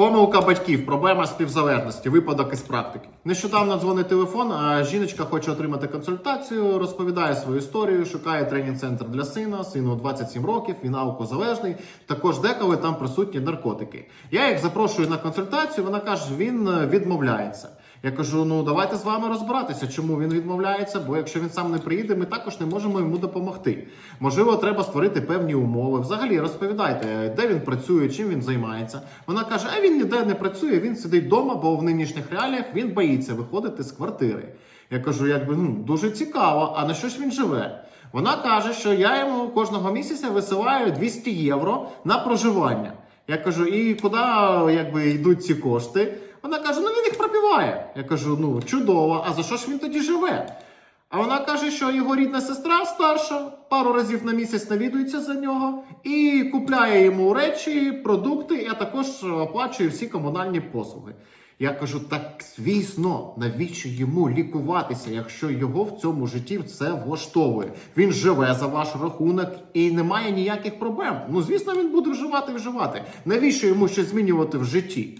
Помилка батьків, проблема співзалежності, випадок із практики. Нещодавно дзвонить телефон, а жіночка хоче отримати консультацію, розповідає свою історію, шукає тренінг-центр для сина. Сину 27 років, він алкозалежний. Також деколи там присутні наркотики. Я їх запрошую на консультацію. Вона каже, він відмовляється. Я кажу: ну давайте з вами розбиратися, чому він відмовляється. Бо якщо він сам не приїде, ми також не можемо йому допомогти. Можливо, треба створити певні умови. Взагалі розповідайте, де він працює, чим він займається. Вона каже: а він ніде не працює, він сидить вдома, бо в нинішніх реаліях він боїться виходити з квартири. Я кажу, якби ну дуже цікаво. А на що ж він живе? Вона каже, що я йому кожного місяця висилаю 200 євро на проживання. Я кажу, і куди якби йдуть ці кошти? Вона каже: ну він. Я кажу, ну чудово, а за що ж він тоді живе? А вона каже, що його рідна сестра старша пару разів на місяць навідується за нього і купляє йому речі, продукти, а також оплачує всі комунальні послуги. Я кажу, так звісно, навіщо йому лікуватися, якщо його в цьому житті все влаштовує? Він живе за ваш рахунок і немає ніяких проблем. Ну, звісно, він буде вживати і вживати. Навіщо йому щось змінювати в житті?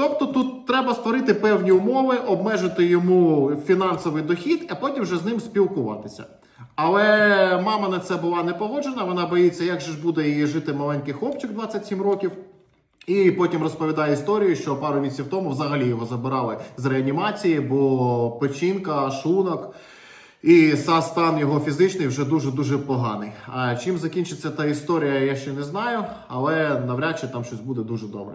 Тобто тут треба створити певні умови, обмежити йому фінансовий дохід, а потім вже з ним спілкуватися. Але мама на це була не погоджена. Вона боїться, як же ж буде її жити маленький хлопчик 27 років. І потім розповідає історію, що пару місяців тому взагалі його забирали з реанімації, бо печінка, шлунок і стан його фізичний вже дуже дуже поганий. А чим закінчиться та історія, я ще не знаю, але навряд чи там щось буде дуже добре.